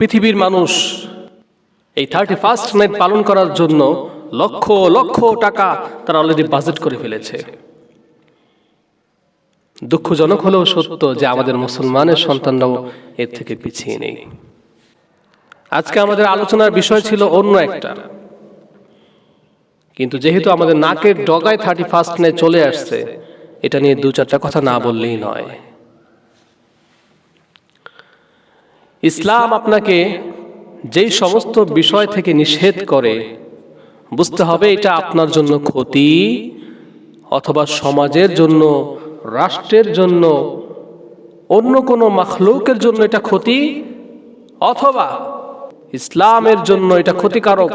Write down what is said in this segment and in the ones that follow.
পৃথিবীর মানুষ এই থার্টি ফার্স্ট নাইট পালন করার জন্য লক্ষ লক্ষ টাকা তারা অলরেডি বাজেট করে ফেলেছে। দুঃখজনক হলেও সত্য যে আমাদের মুসলমানের সন্তানরাও এর থেকে পিছিয়ে নেই। আজকে আমাদের আলোচনার বিষয় ছিল অন্য একটা। কিন্তু যেহেতু আমাদের নাকের ডগায় থার্টি ফার্স্ট নাইট চলে আসছে, এটা নিয়ে দু চারটা কথা না বললেই নয়। ইসলাম আপনাকে যেই সমস্ত বিষয় থেকে নিষেধ করে, বুঝতে হবে এটা আপনার জন্য ক্ষতি অথবা সমাজের জন্য, রাষ্ট্রের জন্য, অন্য কোনো মাখলুকের জন্য এটা ক্ষতি অথবা ইসলামের জন্য এটা ক্ষতিকারক।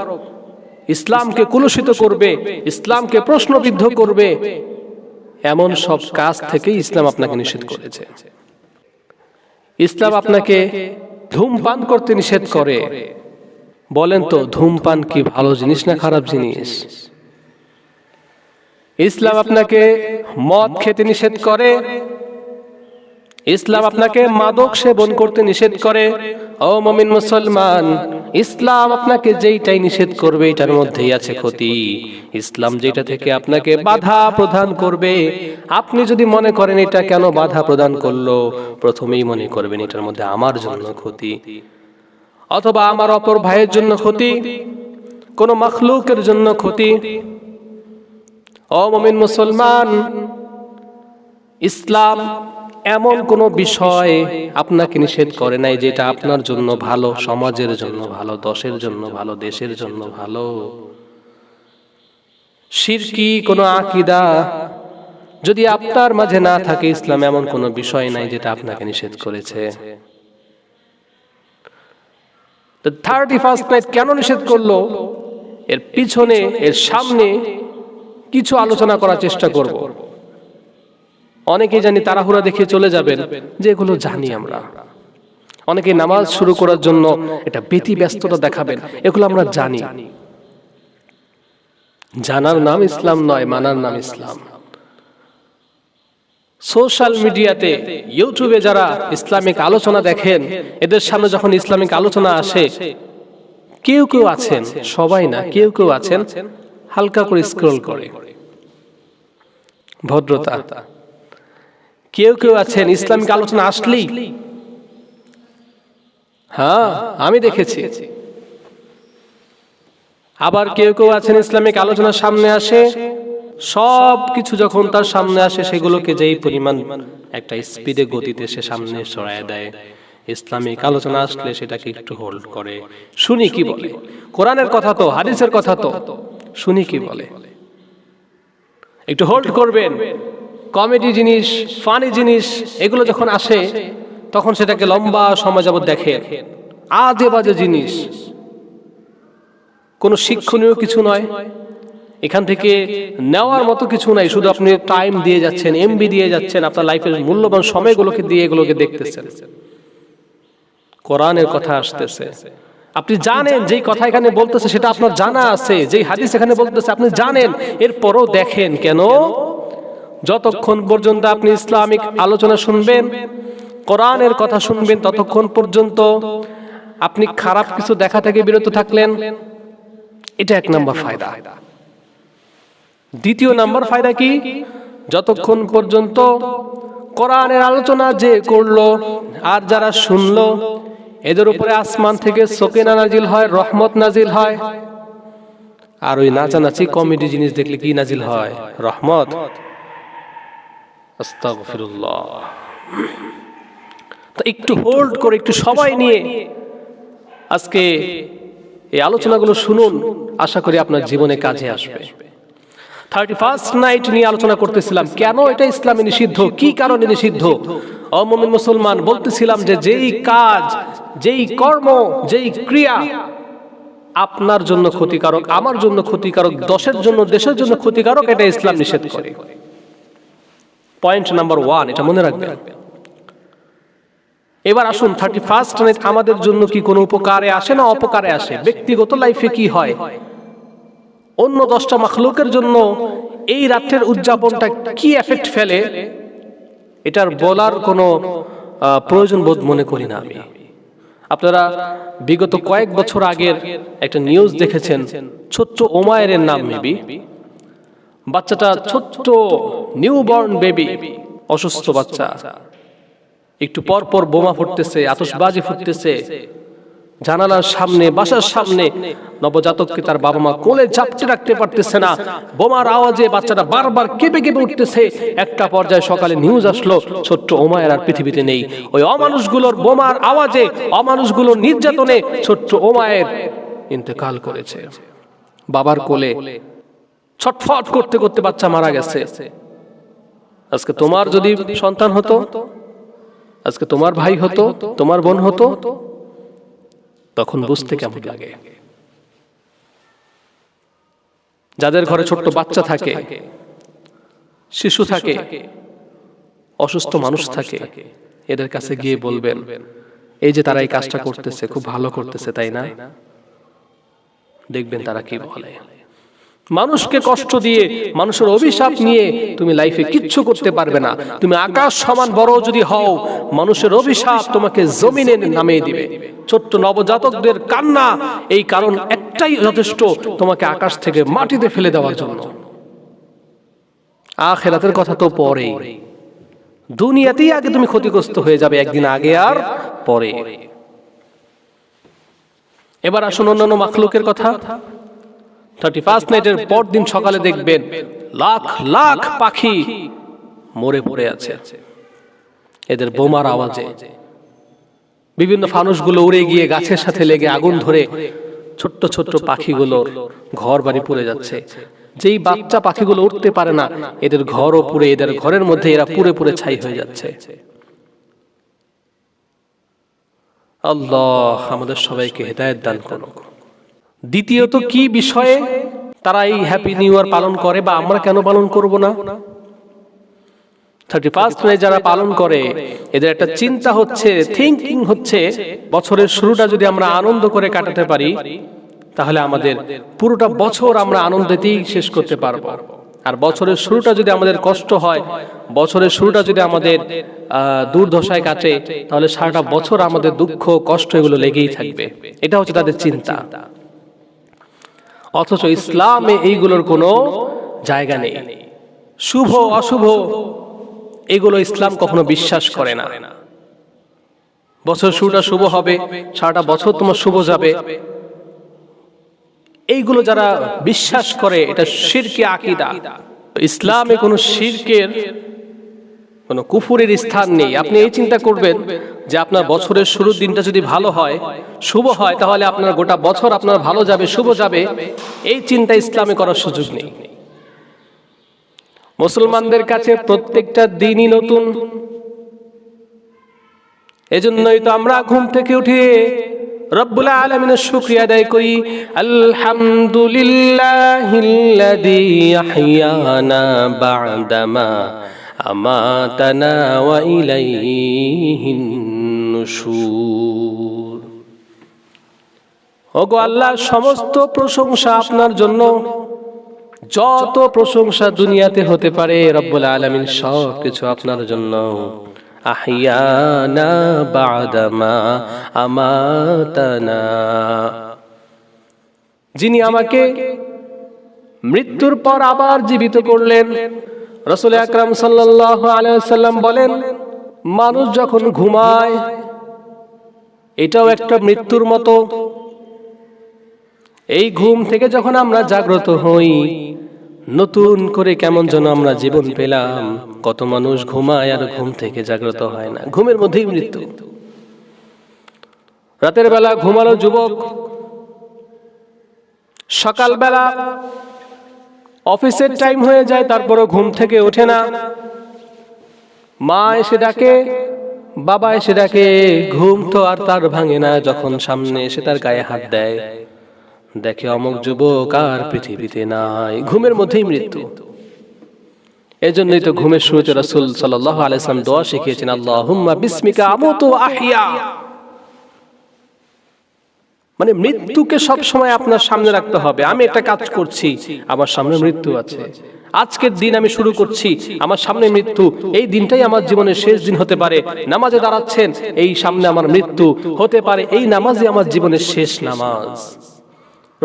ইসলামকে কুলুষিত করবে, ইসলামকে প্রশ্নবিদ্ধ করবে, এমন সব কাজ থেকে ইসলাম আপনাকে নিষেধ করেছে। ইসলাম আপনাকে ধূমপান করতে নিষেধ করে। বলেন তো, ধূমপান কি ভালো জিনিস না খারাপ জিনিস? ইসলাম আপনাকে মদ খেতে নিষেধ করে। ইসলাম আপনাকে মাদক সেবন করতে নিষেধ করে। ও মমিন মুসলমান ইসলাম আপনাকে যেইটাই নিষেধ করবে, এটার মধ্যেই আছে ক্ষতি। ইসলাম যেটা থেকে আপনাকে বাধা প্রদান করবে, আপনি যদি মনে করেন এটা কেন বাধা প্রদান করল, প্রথমেই মনে করবেন এটার মধ্যে আমার জন্য ক্ষতি। অথবা আমার অপর ভাইয়ের জন্য ক্ষতি, কোন মখলুকের জন্য ক্ষতি। ও মমিন মুসলমান, ইসলাম এমন কোন বিষয় আপনাকে নিষেধ করে নাই যেটা আপনার জন্য ভালো সমাজের জন্য ভালো দশের জন্য ভালো দেশের জন্য ভালো। শিরকি কোনো আকিদা যদি আপনার মাঝে না থাকে ইসলাম এমন কোনো বিষয় নাই যেটা আপনাকে নিষেধ করেছে। থার্টি ফার্স্ট নাইট কেন নিষেধ করল? এর পিছনে এর সামনে কিছু আলোচনা করার চেষ্টা করব। অনেকেই জানি তাড়াহুড়া দেখে চলে যাবেন যে এগুলো জানি আমরা। অনেকে নামাজ শুরু করার জন্য এটা বেতি ব্যস্ততা দেখাবেন, এগুলো আমরা জানি। জানার নাম ইসলাম নয়, মানার নাম ইসলাম। সোশ্যাল মিডিয়াতে, ইউটিউবে যারা ইসলামিক আলোচনা দেখেন, এদের সামনে যখন ইসলামিক আলোচনা আসে, কেউ কেউ আছেন, সবাই না, কেউ কেউ আছেন, হালকা করে স্ক্রল করে। ভদ্রতা। কেউ কেউ আছেন, ইসলামিক আলোচনা আসলেই। হ্যাঁ আমি দেখেছি। আবার কেউ কেউ আছেন, ইসলামিক আলোচনার সামনে আসে, সব কিছু যখন তার সামনে আসে, সেগুলোকে যেই পরিমাণ একটা স্পিডে গতিতে সে সামনে সরায় দেয়, ইসলামিক আলোচনা আসলে সেটাকে একটু হোল্ড করে। শুনি কি বলে? কোরআনের কথা তো, হাদিসের কথা তো, শুনি কি বলে? একটু হোল্ড করবেন। কমেডি জিনিস, ফানি জিনিস, এগুলো যখন আসে, তখন সেটাকে লম্বা সময় যাবত দেখেন আজে বাজে জিনিস। কোনো শিক্ষণীয় কিছু নয়। এখান থেকে নেওয়ার মতো কিছু নাই। শুধু আপনি টাইম দিয়ে যাচ্ছেন এমবি দিয়ে যাচ্ছেন, আপনার লাইফের মূল্যবান সময়গুলোকে দিয়ে এগুলোকে দেখতেছেন। কোরআনের কথা আসতেছে। আপনি জানেন যেই কথা এখানে বলতেছে, সেটা আপনার জানা আছে। যেই হাদিস এখানে বলতেছে, আপনি জানেন। এরপরও দেখেন কেন? যতক্ষণ পর্যন্ত আপনি ইসলামিক আলোচনা শুনবেন, কোরআনের কথা শুনবেন, ততক্ষণ পর্যন্ত আপনি খারাপ কিছু দেখা থেকে বিরত থাকলেন। এটা এক নম্বর ফায়দা। দ্বিতীয় নাম্বার ফায়দা কি? যতক্ষণ পর্যন্ত কোরআনের আলোচনা যে করল আর যারা শুনল, এদের উপরে আসমান থেকে সকিনা নাজিল হয়, রহমত নাজিল হয়, আর ওই নাচানাচি কমেডি জিনিস দেখলে কি নাজিল হয়? রহমত। আস্তাগফিরুল্লাহ। তো একটু হোল্ড করে, একটু সময় নিয়ে আজকে এই আলোচনাগুলো শুনুন, আশা করি আপনার জীবনে কাজে আসবে। থার্টি ফার্স্ট নাইট নিয়ে আলোচনা করতেছিলাম, কেন এটা ইসলামে নিষিদ্ধ? কি কারণে নিষিদ্ধ? অমমিন মুসলমান, বলতেছিলাম যে যেই কাজ, যেই কর্ম, যেই ক্রিয়া আপনার জন্য ক্ষতিকারক, আমার জন্য ক্ষতিকারক, দশের জন্য, দেশের জন্য ক্ষতিকারক, এটা ইসলাম নিষেধ করে। পয়েন্ট নাম্বার ওয়ান এটা মনে রাখবেন। এবার আসুন থার্টি ফার্স্ট নাইট আমাদের জন্য কি কোনো উপকারে আসে না অপকারে আসে? ব্যক্তিগত লাইফে কি হয়? অন্য দশটা মখলুকের জন্য এই রাত্রের উদযাপনটা কি এফেক্ট ফেলে? এটার বলার কোনো প্রয়োজন বোধ মনে করি না আমি। আপনারা বিগত কয়েক বছর আগের একটা নিউজ দেখেছেন, ছোট্ট ওমায়ের নাম মেবি বাচ্চাটা ছোট্ট নিউবর্ন বেবি অসুস্থ বাচ্চা। একটু পর পর বোমা ফুটতেছে, আতশবাজি ফুটতেছে। জানালার সামনে, বাসার সামনে নবজাতককে তার বাবা মা কোলে চাপতে রাখতে পারতেছে না। বোমার আওয়াজে বাচ্চাটা বারবার কেঁপে কেঁপে উঠতেছে। একটা পর্যায়ে সকালে নিউজ আসলো, ছোট্ট ওমায়ের আর পৃথিবীতে নেই। ওই অমানুষগুলোর বোমার আওয়াজে অমানুষগুলোর নির্যাতনে ছোট্ট ওমায়ের ইন্তেকাল করেছে। বাবার কোলে ছটফট করতে করতে বাচ্চা মারা গেছে। আজকে তোমার যদি সন্তান হতো আজকে তোমার ভাই হতো তোমার বোন হতো তখন বুঝতে কেমন লাগে। যাদের ঘরে ছোট্ট বাচ্চা থাকে শিশু থাকে অসুস্থ মানুষ থাকে এদের কাছে গিয়ে বলবেন এই যে তারা এই কাজটা করতেছে খুব ভালো করতেছে তাই না? দেখবেন তারা কি বলে। মানুষকে কষ্ট দিয়ে, মানুষের অভিশাপ নিয়ে তুমি লাইফে কিচ্ছু করতে পারবে না। তুমি আকাশ সমান বড় যদি হও, মানুষের অভিশাপ তোমাকে জমিনে নামিয়ে দিবে। ছোট্ট নবজাতকদের কান্না, এই কারণ একটাই যথেষ্ট, তোমাকে আকাশ থেকে মাটিতে ফেলে দেওয়ার জন্য। আখেরাতের কথা তো পরেই। দুনিয়াতেই আগে তুমি ক্ষতিগ্রস্ত হয়ে যাবে, একদিন আগে আর পরে। এবার আসুন অন্যান্য মাখলুকের কথা। থার্টি ফার্স্ট নাইটের পর দিন সকালে দেখবেন লাখ লাখ পাখি মরে পড়ে আছে। এদের বোমার আওয়াজে। বিভিন্ন ফানুসগুলো উড়ে গিয়ে গাছের সাথে লেগে আগুন ধরে ছোট্ট ছোট্ট পাখিগুলোর ঘর বাড়ি পুড়ে যাচ্ছে। যেই বাচ্চা পাখিগুলো উঠতে পারে না, এদের ঘরও পুড়ে, এদের ঘরের মধ্যে এরা পুরে পুরে ছাই হয়ে যাচ্ছে। আল্লাহ আমাদের সবাইকে হেদায়ত দান করুক। দ্বিতীয়ত কি বিষয়ে তারা এই হ্যাপি নিউ ইয়ার পালন করে বা আমরা কেন পালন করব না? থার্টি ফার্স্ট মে যারা পালন করে এদের একটা চিন্তা হচ্ছে থিঙ্কিং হচ্ছে বছরের শুরুটা যদি আমরা আনন্দ করে কাটাতে পারি তাহলে আমাদের পুরোটা বছর আমরা আনন্দেতেই শেষ করতে পারব। আর বছরের শুরুটা যদি আমাদের কষ্ট হয় বছরের শুরুটা যদি আমাদের দুর্দশায় কাটে তাহলে সারাটা বছর আমাদের দুঃখ কষ্ট এগুলো লেগেই থাকবে। এটা হচ্ছে তাদের চিন্তা। অথচ ইসলামে এইগুলোর কোনো জায়গা নেই। শুভ অশুভ এগুলো ইসলাম কখনো বিশ্বাস করে না। বছর শুরুটা শুভ হবে সারাটা বছর তোমার শুভ যাবে। এইগুলো যারা বিশ্বাস করে এটা শিরকে আকিদা। ইসলামে কোনো শিরকের কোনো কুফুরের স্থান নেই। আপনি এই চিন্তা করবেন যে আপনার বছরের শুরুর দিনটা যদি ভালো হয়, শুভ হয়, তাহলে আপনার গোটা বছর আপনার ভালো যাবে, শুভ যাবে। এই চিন্তা ইসলামে করার সুযোগ নেই। মুসলমানদের কাছে প্রত্যেকটা দিনই নতুন। এজন্যই তো আমরা ঘুম থেকে উঠে রব্বুল আলামিনের শুকরিয়া আদায় করি। আলহামদুলিল্লাহিল্লাযী আল্লাহ, সমস্ত প্রশংসা আপনার জন্য। যত প্রশংসা দুনিয়াতে হতে পারে, রব্বুল আলামিন সব কিছু আপনার জন্য। বাদামা আমাতানা। যিনি আমাকে মৃত্যুর পর আবার জীবিত করলেন রসুল আকরাম সাল্লাহ আলাইসাল্লাম বলেন, মানুষ যখন ঘুমায়, এটাও একটা মৃত্যুর মতো। এই ঘুম থেকে যখন আমরা জাগ্রত হই, নতুন করে কেমন যেন আমরা জীবন পেলাম। কত মানুষ ঘুমায় আর ঘুম থেকে জাগ্রত হয় না। ঘুমের মধ্যেই মৃত্যু। রাতের বেলা ঘুমালো যুবক। সকালবেলা অফিসের টাইম হয়ে যায় তারপরও ঘুম থেকে ওঠে না। মা এসে ডাকে বাবা এসে ডাকে ঘুম তো আর তার ভাঙে না যখন সামনে এসে তার গায়ে হাত দেয়। দেখে অমুক যুবক আর পৃথিবীতে নাই। ঘুমের মধ্যেই মৃত্যু। এজন্যই তো ঘুমের শুরুতে রাসূল সাল্লাল্লাহু আলাইহি সাল্লাম দোয়া শিখিয়েছেন আল্লাহুম্মা বিসমিকা আমুতু আহিয়া মানে মৃত্যুকে সব সময় আপনার সামনে রাখতে হবে। আমি একটা কাজ করছি, আমার সামনে মৃত্যু আছে। আজকের দিন আমি শুরু করছি, আমার সামনে মৃত্যু। এই দিনটাই আমার জীবনের শেষ দিন হতে পারে। নামাজে দাঁড়াচ্ছেন, এই সামনে আমার মৃত্যু হতে পারে। এই নামাজই আমার জীবনের শেষ নামাজ।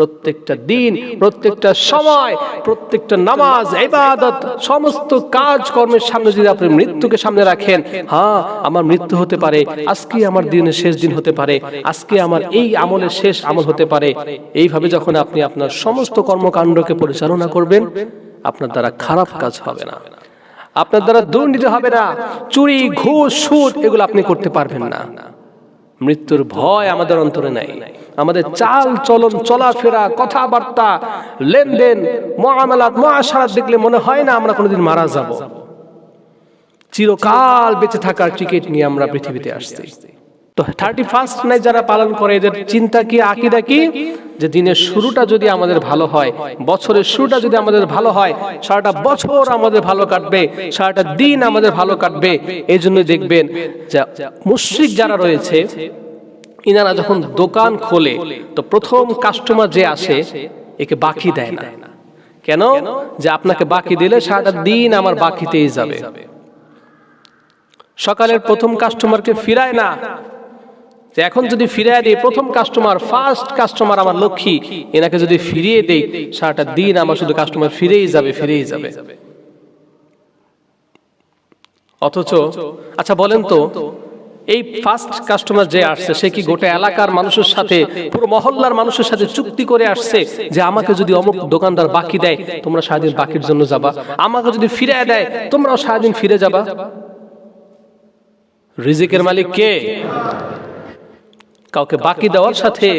প্রত্যেকটা দিন, প্রত্যেকটা সময়, প্রত্যেকটা নামাজ, ইবাদত, সমস্ত কাজ কর্মের সামনে যদি আপনি মৃত্যুকে সামনে রাখেন হ্যাঁ আমার মৃত্যু হতে পারে, আজকে আমার দিনের শেষ দিন হতে পারে, আজকে আমার এই আমলের শেষ আমল হতে পারে। এইভাবে যখন আপনি আপনার সমস্ত কর্মকাণ্ডকে পরিচালনা করবেন, আপনার দ্বারা খারাপ কাজ হবে না। আপনার দ্বারা দুর্নীতি হবে না। চুরি, ঘুষ, সুদ, এগুলো আপনি করতে পারবেন না। মৃত্যুর ভয় আমাদের অন্তরে নাই। আমাদের চাল চলন, চলাফেরা, কথাবার্তা, লেনদেন, মহামেলাত, মহাসারাত দেখলে মনে হয় না আমরা কোনোদিন মারা যাব। চিরকাল বেঁচে থাকার টিকিট নিয়ে আমরা পৃথিবীতে আসছি। তো থার্টি ফার্স্ট নাইট যারা পালন করে, এদের চিন্তা কি, আকিদা কি? যে দিনের শুরুটা যদি আমাদের ভালো হয়, বছরের শুরুটা যদি আমাদের ভালো হয়, সারাটা বছর আমাদের ভালো কাটবে, সারাটা দিন আমাদের ভালো কাটবে এই জন্য দেখবেন মুশ্রিক যারা রয়েছে ইনারা যখন দোকান খোলে তো প্রথম কাস্টমার যে আসে একে বাকি দেয় না। কেন? যে আপনাকে বাকি দিলে সারাটা দিন আমার বাকিতেই যাবে। সকালের প্রথম কাস্টমারকে ফিরায় না। যে এখন যদি ফিরিয়ে দিই প্রথম কাস্টমার ফার্স্ট কাস্টমার আমার লক্ষ্মী এনাকে যদি ফিরিয়ে দেই সারাটা দিন আমার শুধু কাস্টমার ফিরেই যাবে ফিরেই যাবে। অথচ আচ্ছা বলেন তো এই ফার্স্ট কাস্টমার যে আসছে, সে কি গোটা এলাকার মানুষের সাথে, পুরো মহল্লার মানুষের সাথে চুক্তি করে আসছে যে আমাকে যদি অমুক দোকানদার বাকি দেয়, তোমরা সারাদিন বাকির জন্য যাবা। আমাকে যদি ফিরে দেয়, তোমরাও সারাদিন ফিরে যাবা। রিজিকের মালিক কে? কাউকে বাকি দেওয়ার সাথে,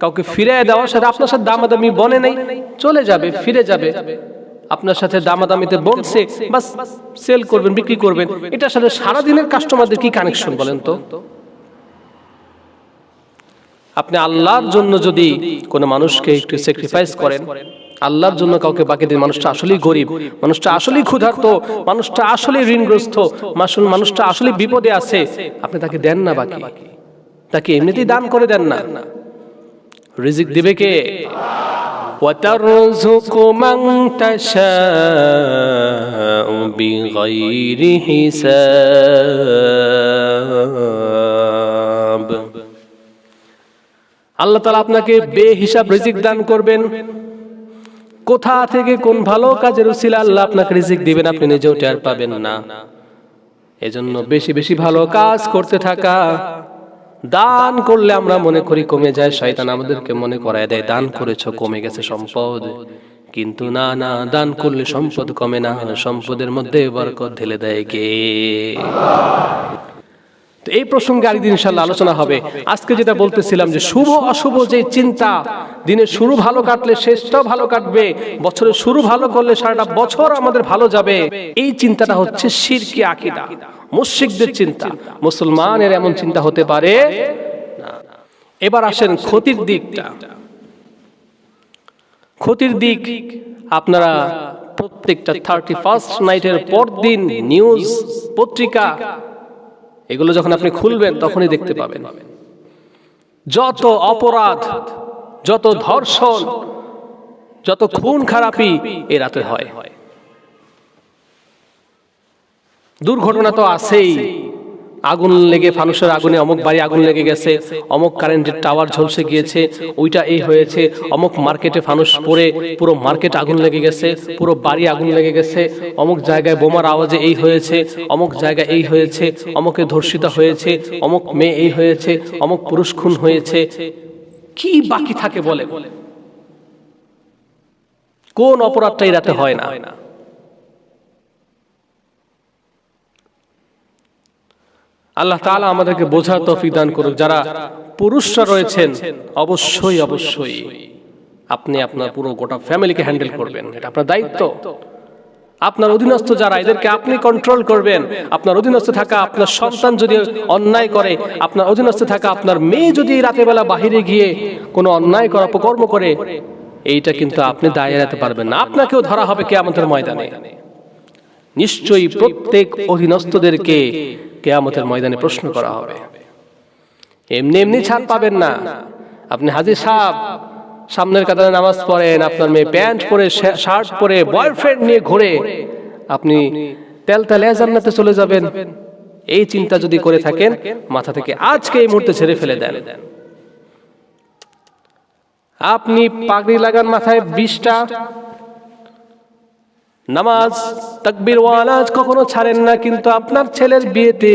কাউকে ফিরে দেওয়ার সাথে আপনার সাথে দামাদামি বনে নেই, চলে যাবে, ফিরে যাবে। আপনার সাথে দামাদামিতে বলছে বাস সেল করবেন বিক্রি করবেন। এটার সাথে সারাদিনের কাস্টমারদের কি কানেকশন বলেন তো? আপনি আল্লাহর জন্য যদি কোনো মানুষকে একটু স্যাক্রিফাইস করেন আল্লাহর জন্য কাউকে বাকি দিন মানুষটা আসলেই গরিব মানুষটা আসলেই ক্ষুধার্ত মানুষটা আসলেই ঋণগ্রস্ত মানুষটা আসলেই বিপদে আছে। আপনি তাকে দেন না বাকি। তাকে এমনিতেই দান করে দেন না। রিজিক দিবে কে? وترزق من تشاء بغير حساب আল্লাহ তালা আপনাকে বেহিসাব রিজিক দান করবেন কোথা থেকে কোন ভালো কাজের উসিলা আল্লাহ আপনাকে রিজিক দিবেন আপনি নিজেও টের পাবেন না এজন্য বেশি বেশি ভালো কাজ করতে থাকা দান করলে আমরা মনে করি কমে যায় শয়তান আমাদেরকে মনে করায় দেয় দান করেছ কমে গেছে সম্পদ। কিন্তু না না দান করলে সম্পদ কমে না সম্পদের মধ্যে বরকত ঢেলে দেয় কে? তো এই প্রসঙ্গে আরেকদিন ইনশাল্লাহ আলোচনা হবে। আজকে যেটা বলতেছিলাম যে শুভ অশুভ যে চিন্তা দিনের শুরু ভালো কাটলে শেষটাও ভালো কাটবে বছরের শুরু ভালো করলে সারাটা বছর আমাদের ভালো যাবে। এই চিন্তাটা হচ্ছে শিরকি আকিদা। মুশরিকদের চিন্তা। মুসলমানের এমন চিন্তা হতে পারে এবার আসেন ক্ষতির দিকটা। ক্ষতির দিক আপনারা প্রত্যেকটা থার্টি ফার্স্ট নাইটের পর দিন নিউজ পত্রিকা, এগুলো যখন আপনি খুলবেন তখনই দেখতে পাবেন। যত অপরাধ, যত ধর্ষণ, যত খুন খারাপি এ রাতে হয়। দুর্ঘটনা তো আছেই। আগুন লেগে ফানুসের আগুনে, অমুক বাড়ি আগুন লেগে গেছে, অমুক কারেন্টের টাওয়ার ঝলসে গিয়েছে, ওইটা এই হয়েছে, অমুক মার্কেটে ফানুস পড়ে, পুরো মার্কেট আগুন লেগে গেছে, পুরো বাড়ি আগুন লেগে গেছে, অমুক জায়গায় বোমার আওয়াজে এই হয়েছে, অমুক জায়গায় এই হয়েছে, অমুকে ধর্ষিতা হয়েছে, অমুক মেয়ে এই হয়েছে, অমুক পুরুষ খুন হয়েছে। কি বাকি থাকে বলে কোন অপরাধটা এই রাতে হয় না। আল্লাহ তাআলা আমাদেরকে বোঝা তৌফিক দান করুক। যারা পুরুষরা রয়েছেন, অবশ্যই অবশ্যই আপনি আপনার পুরো গোটা ফ্যামিলিকে হ্যান্ডেল করবেন। এটা আপনার দায়িত্ব। আপনার অধীনস্থ যারা, এদেরকে আপনি কন্ট্রোল করবেন। আপনার অধীনস্থ থাকা আপনার সন্তান যদি অন্যায় করে, আপনার অধীনস্থ থাকা আপনার মেয়ে যদি রাতের বেলা বাহিরে গিয়ে কোনো অন্যায় করা, অপকর্ম করে, এইটা কিন্তু আপনি দায় এড়াতে পারবেন না। আপনাকেও ধরা হবে কে আমাদের ময়দানে। নিশ্চয়ই প্রত্যেক অধীনস্থদেরকে কেয়ামতের ময়দানে প্রশ্ন করা হবে। এমনি এমনি ছাড় পাবেন না। আপনি হাজির সাহেব, সামনের কাতারে নামাজ পড়েন, আপনার মেয়ে প্যান্ট পরে শার্ট পরে, বয়ফ্রেন্ড নিয়ে ঘুরে আপনি তেল তেলে জান্নাতে চলে যাবেন। এই চিন্তা যদি করে থাকেন, মাথা থেকে আজকে এই মুহূর্তে ছেড়ে ফেলে দেন। আপনি পাগড়ি লাগান মাথায় বিশটা নামাজ, তাকবির ওয়ালাজ কখনো ছাড়েন না, কিন্তু আপনার ছেলের বিয়েতে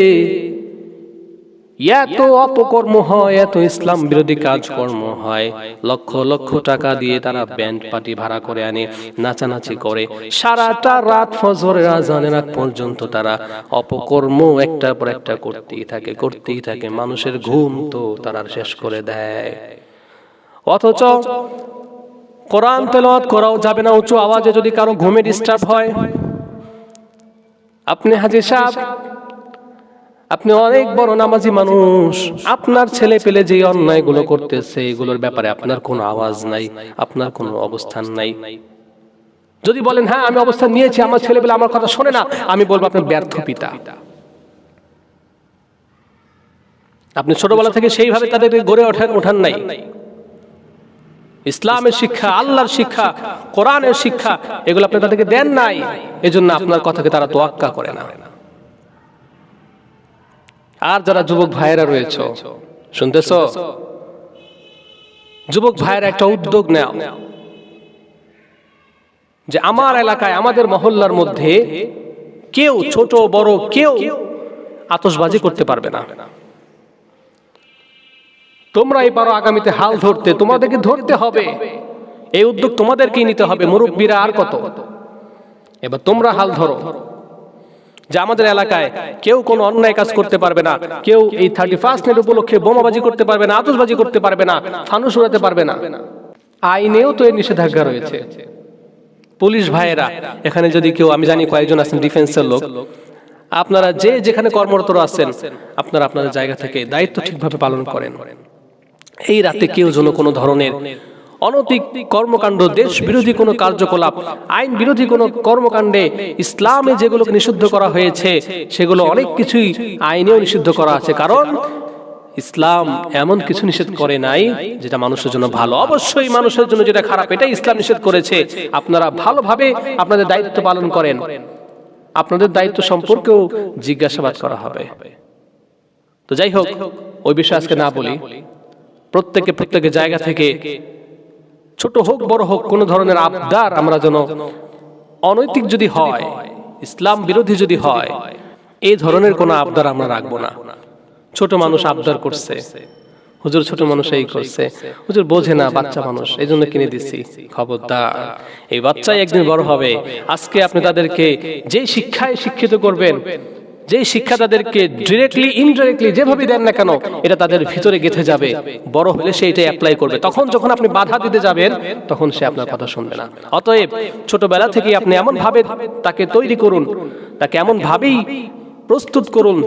এত অপকর্ম হয়, এত ইসলাম বিরোধী কাজকর্ম হয়। লক্ষ লক্ষ টাকা দিয়ে তারা ব্যান্ড পার্টি ভাড়া করে আনে, নাচানাচি করে। সারাটা রাত ফজরের আজানের আগ পর্যন্ত তারা অপকর্ম একটা পর একটা করতেই থাকে করতেই থাকে। মানুষের ঘুম তো তারা শেষ করে দেয়। অথচ কোরআন তেলাওয়াত করাও যাবে না, উঁচু আওয়াজে যদি কারও ঘুমে ডিস্টার্ব হয়। আপনি হাজির সাহেব, আপনি অনেক বড় নামাজি মানুষ। আপনার ছেলে পেলে যে অন্যায়গুলো করতেছে, এগুলোর ব্যাপারে আপনার কোনো আওয়াজ নাই, আপনার কোনো অবস্থান নাই। যদি বলেন হ্যাঁ আমি অবস্থান নিয়েছি, আমার ছেলে পেলে আমার কথা শোনে না, আমি বলব, আপনার ব্যর্থ পিতা। আপনি ছোটবেলা থেকে সেইভাবে তাদের গড়ে ওঠান ওঠান নাই। ইসলামের শিক্ষা আল্লাহর শিক্ষা কোরআনের শিক্ষা এগুলো আপনি তাদেরকে দেন নাই এজন্য আপনার কথাকে তারা তোয়াক্কা করে না। আর যারা যুবক ভাইয়েরা রয়েছে শুনতেছ? যুবক ভাইয়েরা একটা উদ্যোগ নেও যে আমার এলাকায় আমাদের মহল্লার মধ্যে কেউ ছোট বড় কেউ আতসবাজি করতে পারবে না। তোমরাই পারো আগামীতে হাল ধরতে, তোমাদেরকে ধরতে হবে। এই উদ্যোগ তোমাদেরকেই নিতে হবে, মুরব্বীরা আর কত? এবার তোমরা হাল ধরো। যে আমাদের এলাকায় কেউ কোনো অন্যায় কাজ করতে পারবে না, কেউ এই থার্টি ফার্স্ট নাইট উপলক্ষে বোমাবাজি করতে পারবে না আতসবাজি করতে পারবে না, ফানুস উড়াতে পারবে না। আইনেও তো এর নিষেধাজ্ঞা রয়েছে। পুলিশ ভাইয়েরা, এখানে যদি কেউ, আমি জানি কয়েকজন আছেন ডিফেন্সের লোক, আপনারা যে যেখানে কর্মরত আছেন, আপনারা আপনাদের জায়গা থেকে দায়িত্ব ঠিকভাবে পালন করেন। এই রাতে কেউ যেন কোনো ধরনের অনৈতিক কর্মকাণ্ড দেশ বিরোধী কোনো কার্যকলাপ আইন বিরোধী কোনো কর্মকাণ্ডে ইসলামে যেগুলোকে নিষিদ্ধ করা হয়েছে, সেগুলো অনেক কিছুই আইনেও নিষিদ্ধ করা আছে। কারণ ইসলাম এমন কিছু নিষেধ করে নাই যেটা মানুষের জন্য ভালো। অবশ্যই মানুষের জন্য যেটা খারাপ, এটাই ইসলাম নিষেধ করেছে। আপনারা ভালোভাবে আপনাদের দায়িত্ব পালন করেন। আপনাদের দায়িত্ব সম্পর্কেও জিজ্ঞাসাবাদ করা হবে। তো যাই হোক, ওই বিষয়ে আজকে না বলি। প্রত্যেকে প্রত্যেকের জায়গা থেকে ছোট হোক, বড় হোক, কোন ধরনের আবদার আমরা যেন অনৈতিক যদি হয়, ইসলাম বিরোধী যদি হয় এই ধরনের কোনো আবদার আমরা রাখব না। ছোট মানুষ আবদার করছে। হুজুর ছোট মানুষ এই করছে। হুজুর বোঝে না, বাচ্চা মানুষ এই জন্য কিনে দিচ্ছি খবরদার, এই বাচ্চাই একদিন বড় হবে। আজকে আপনি তাদেরকে যে শিক্ষায় শিক্ষিত করবেন যে শিক্ষা তাদেরকে ডিরেক্টলি ইনডিরেক্টলি যেভাবে দেন না কেন, এটা তাদের ভিতরে গেথে যাবে। বড় হলে সে এটা অ্যাপ্লাই করবে। তখন যখন আপনি বাধা দিতে যাবেন, তখন সে আপনার কথা শুনবে না। অতএব ছোটবেলা থেকে আপনি এমন ভাবে তাকে তৈরি করুন, তাকে এমন ভাবেই প্রস্তুত করুন,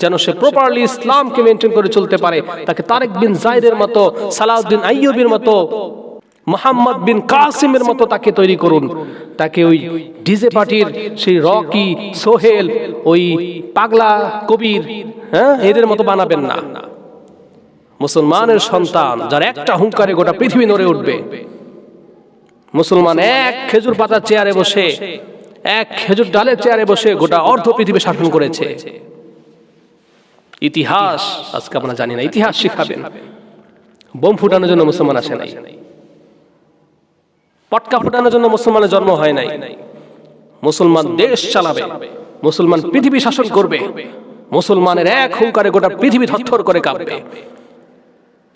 যেন সে প্রপারলি ইসলামকে মেনটেন করে চলতে পারে। তাকে তারেক বিন জাইদের মতো, সালাউদ্দিন আইয়ুবের মতো মোহাম্মদ বিন কাসিমের মতো তাকে তৈরি করুন। তাকে ওই ডিজে পার্টির সেই রকি সোহেল ওই পাগলা কবির হ্যাঁ এদের মতো বানাবেন না। মুসলমানের সন্তান যার একটা হুঙ্কারে গোটা পৃথিবী নড়ে উঠবে। মুসলমান এক খেজুর পাতার চেয়ারে বসে এক খেজুর ডালের চেয়ারে বসে গোটা অর্ধ পৃথিবী শাসন করেছে। ইতিহাস আজকে আমরা জানি না ইতিহাস শিখাবেন। বোম ফুটানোর জন্য মুসলমান আসে নাই। পটকা ফুটানোর জন্য মুসলমানের জন্ম হয় নাই। মুসলমান দেশ চালাবে, মুসলমান পৃথিবী শাসন করবে, মুসলমানের এক হুঙ্কারে গোটা পৃথিবী থরথর করে কাঁপবে।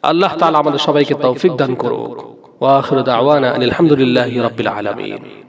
আল্লাহ তালা আমাদের সবাইকে তৌফিক দান করুক। ওয়া আখিরু দাওয়ানা আলহামদুলিল্লাহি রাব্বিল আলামিন।